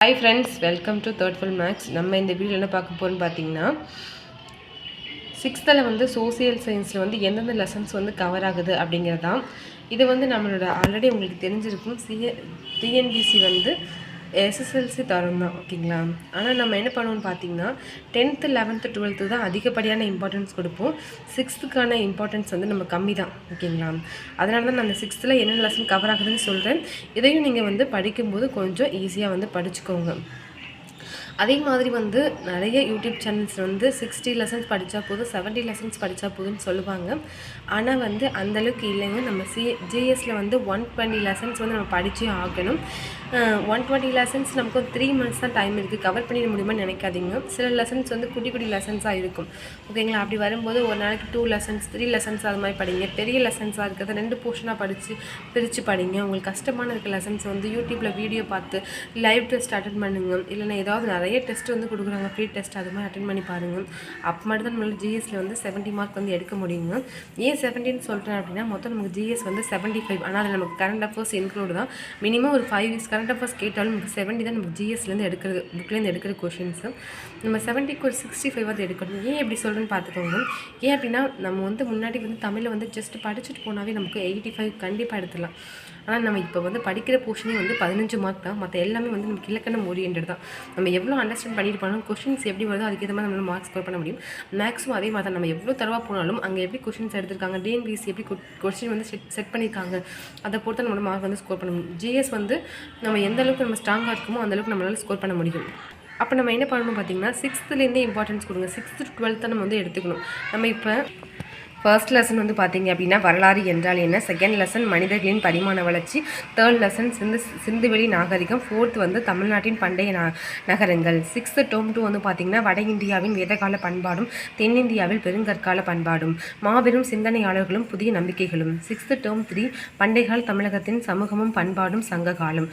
Hi friends welcome to third full max நம்ம இந்த video என்ன பார்க்க போகிறோம்னு பார்த்தீங்கன்னா சிக்ஸ்த்தில் வந்து சோசியல் சயின்ஸில் வந்து எந்தெந்த லெசன்ஸ் வந்து கவர் ஆகுது அப்படிங்கிறதான் இது வந்து நம்மளோட ஆல்ரெடி உங்களுக்கு தெரிஞ்சிருக்கும். சிஏ டிஎன்பிசி வந்து எஸ்எஸ்எல்சி தரம் தான் ஓகேங்களா? ஆனால் நம்ம என்ன பண்ணுவோம்னு பார்த்தீங்கன்னா டென்த்து லெவன்த்து டுவெல்த்து தான் அதிகப்படியான இம்பார்ட்டன்ஸ் கொடுப்போம். சிக்ஸ்த்துக்கான இம்பார்ட்டன்ஸ் வந்து நம்ம கம்மி தான் ஓகேங்களா? அதனால தான் நான் அந்த சிக்ஸ்த்தில் என்னென்ன லெசன் கவர் ஆகுதுன்னு சொல்கிறேன் இதையும் நீங்கள் வந்து படிக்கும்போது கொஞ்சம் ஈஸியாக வந்து படிச்சுக்கோங்க. அதே மாதிரி வந்து நிறைய யூடியூப் சேனல்ஸ் வந்து சிக்ஸ்டி லெசன்ஸ் படித்தா போதும் செவன்ட்டி லெசன்ஸ் படித்தா போதும்னு சொல்லுவாங்க. ஆனால் வந்து அந்தளவுக்கு இல்லைங்க. நம்ம சி ஜிஎஸ்சில் வந்து ஒன் டுவெண்ட்டி லெசன்ஸ் வந்து நம்ம படித்தே ஆகணும். ஒன் டுவெண்ட்டி லெசன்ஸ் நமக்கு ஒரு த்ரீ மந்த்ஸ் தான் டைம் இருக்குது கவர் பண்ணிட முடியுமா நினைக்காதீங்க. சில லெசன்ஸ் வந்து குட்டி குட்டி லெசன்ஸாக இருக்கும். ஓகேங்களா? அப்படி வரும்போது ஒரு நாளைக்கு டூ லெசன்ஸ் த்ரீ லெசன்ஸ் அது மாதிரி படிங்க. பெரிய லெசன்ஸாக இருக்கிறத ரெண்டு போர்ஷனாக படித்து பிரித்து படிங்க. உங்களுக்கு கஷ்டமான இருக்க லெசன்ஸ் வந்து யூடியூப்பில் வீடியோ பார்த்து லைவ் டெஸ்ட் அட்டன் பண்ணுங்க. இல்லைன்னா ஏதாவது நிறைய நிறைய டெஸ்ட் வந்து கொடுக்குறாங்க. ஃப்ரீ டெஸ்ட் அது மாதிரி அட்டன் பண்ணி பாருங்கள் அப்போ மட்டும் தான் நம்மளால் ஜிஎஸ்சில் வந்து செவன்ட்டி மார்க் வந்து எடுக்க முடியுங்க. ஏன் செவன்ட்டின்னு சொல்கிறேன் அப்படின்னா மொத்தம் நமக்கு ஜிஎஸ் வந்து செவன்ட்டி ஃபைவ் ஆனால் அதில் நமக்கு கரண்ட் அஃபேர்ஸ் இன்க்ளூடு தான். மினிமம் ஒரு ஃபைவ் இயர்ஸ் கரண்ட் அஃபேர்ஸ் கேட்டாலும் நமக்கு செவன்ட்டி தான் நமக்கு ஜிஎஸ்லேருந்து எடுக்கிறது புக்லேருந்து எடுக்கிற கொஷின்ஸு நம்ம செவன்ட்டிக்கு ஒரு சிக்ஸ்டி ஃபைவ் வந்து எடுக்கணும். ஏன் எப்படி சொல்கிறேன்னு பார்த்துக்கோங்க. ஏன் அப்படின்னா நம்ம வந்து முன்னாடி வந்து தமிழில் வந்து ஜஸ்ட் படிச்சுட்டு போனாவே நமக்கு எயிட்டி ஃபைவ் கண்டிப்பாக எடுத்துடலாம். ஆனால் நம்ம இப்போ வந்து படிக்கிற போர்ஷனே வந்து பதினஞ்சு மார்க் தான். மற்ற எல்லாமே வந்து நமக்கு இலக்கணம் ஓரியன்ட் தான் நம்ம எவ்வளோ அண்டர்ஸ்டாண்ட் பண்ணிட்டு போனாலும் கொஷின்ஸ் எப்படி வருதோ அதுக்கேற்ற மாதிரி நம்மளால் மார்க் ஸ்கோர் பண்ண முடியும். மேக்ஸும் அதே மாதிரி தான் நம்ம எவ்வளோ தரவாக போனாலும் அங்கே எப்படி கொஷின்ஸ் எடுத்திருக்காங்க டிஎன்பிசி எப்படி கொஷின் வந்து செட் செட் பண்ணியிருக்காங்க அதை பொறுத்து நம்மளோட மார்க் வந்து ஸ்கோர் பண்ண முடியும். ஜிஎஸ் வந்து நம்ம எந்த அளவுக்கு நம்ம ஸ்ட்ராங்காக இருக்குமோ அந்தளவுக்கு நம்மளால் ஸ்கோர் பண்ண முடியும். அப்போ நம்ம என்ன பண்ணணும் பார்த்தீங்கன்னா சிக்ஸ்த்துலேருந்தே இம்பார்ட்டன்ஸ் கொடுங்க. சிக்ஸ்த்து டுவெல்த்தை நம்ம வந்து எடுத்துக்கணும். நம்ம இப்போ ஃபர்ஸ்ட் லெசன் வந்து பார்த்தீங்க அப்படின்னா வரலாறு என்றால் என்ன? செகண்ட் லெசன் மனிதர்களின் பரிமாண வளர்ச்சி. தேர்ட் லெசன் சிந்து சிந்துவெளி நாகரிகம். ஃபோர்த் வந்து தமிழ்நாட்டின் பண்டைய ந நகரங்கள். சிக்ஸ்த்து டோம் டூ வந்து பார்த்தீங்கன்னா வட இந்தியாவின் வேதகால பண்பாடும் தென்னிந்தியாவில் பெருங்கற்கால பண்பாடும். மாபெரும் சிந்தனையாளர்களும் புதிய நம்பிக்கைகளும். சிக்ஸ்த்து டேர்ம் த்ரீ பண்டைகால் தமிழகத்தின் சமூகமும் பண்பாடும் சங்க காலம்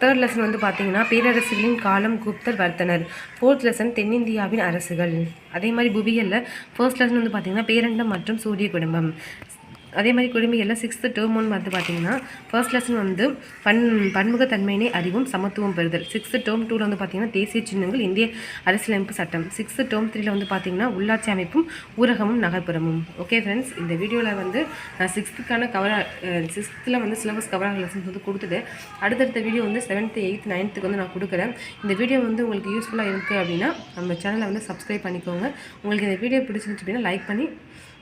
தேர்ட் லெசன் வந்து பார்த்தீங்கன்னா பேரரசுகளின் காலம் குப்தர் வர்த்தனர். ஃபோர்த் லெசன் தென்னிந்தியாவின் அரசுகள். அதே மாதிரி புவியலில் ஃபர்ஸ்ட் லெசன் வந்து பார்த்தீங்கன்னா பேரண்டம் மற்றும் சூரிய குடும்பம். அதே மாதிரி குடும்பிகளில் சிக்ஸ்த்து டேர்ம் ஒன் வந்து பார்த்தீங்கன்னா ஃபர்ஸ்ட் லெசன் வந்து பன் பன்முகத்தன்மையினை அறிவும் சமத்துவம் பெறுதல். சிக்ஸ்த்து டேர்ம் டூவில் வந்து பார்த்தீங்கன்னா தேசிய சின்னங்கள் இந்திய அரசியலமைப்பு சட்டம். சிக்ஸ்த்து டேர்ம் த்ரீல வந்து பார்த்தீங்கன்னா உள்ளாட்சி அமைப்பும் ஊரகமும் நகர்ப்புறமும். ஓகே ஃப்ரெண்ட்ஸ் இந்த வீடியோவில் வந்து நான் சிக்ஸ்த்துக்கான கவர் சிக்ஸ்த்தில் வந்து சிலபஸ் கவர் லெசன்ஸ் வந்து கொடுத்துட்டு அடுத்தடுத்த வீடியோ வந்து செவன்த்து எயித் நைன்த்துக்கு வந்து நான் கொடுக்குறேன். இந்த வீடியோ வந்து உங்களுக்கு யூஸ்ஃபுல்லாக இருக்குது அப்படின்னா நம்ம சேனலை வந்து சப்ஸ்கிரைப் பண்ணிக்கோங்க. உங்களுக்கு இந்த வீடியோ பிடிச்சிருந்துச்சு அப்படின்னா லைக் பண்ணி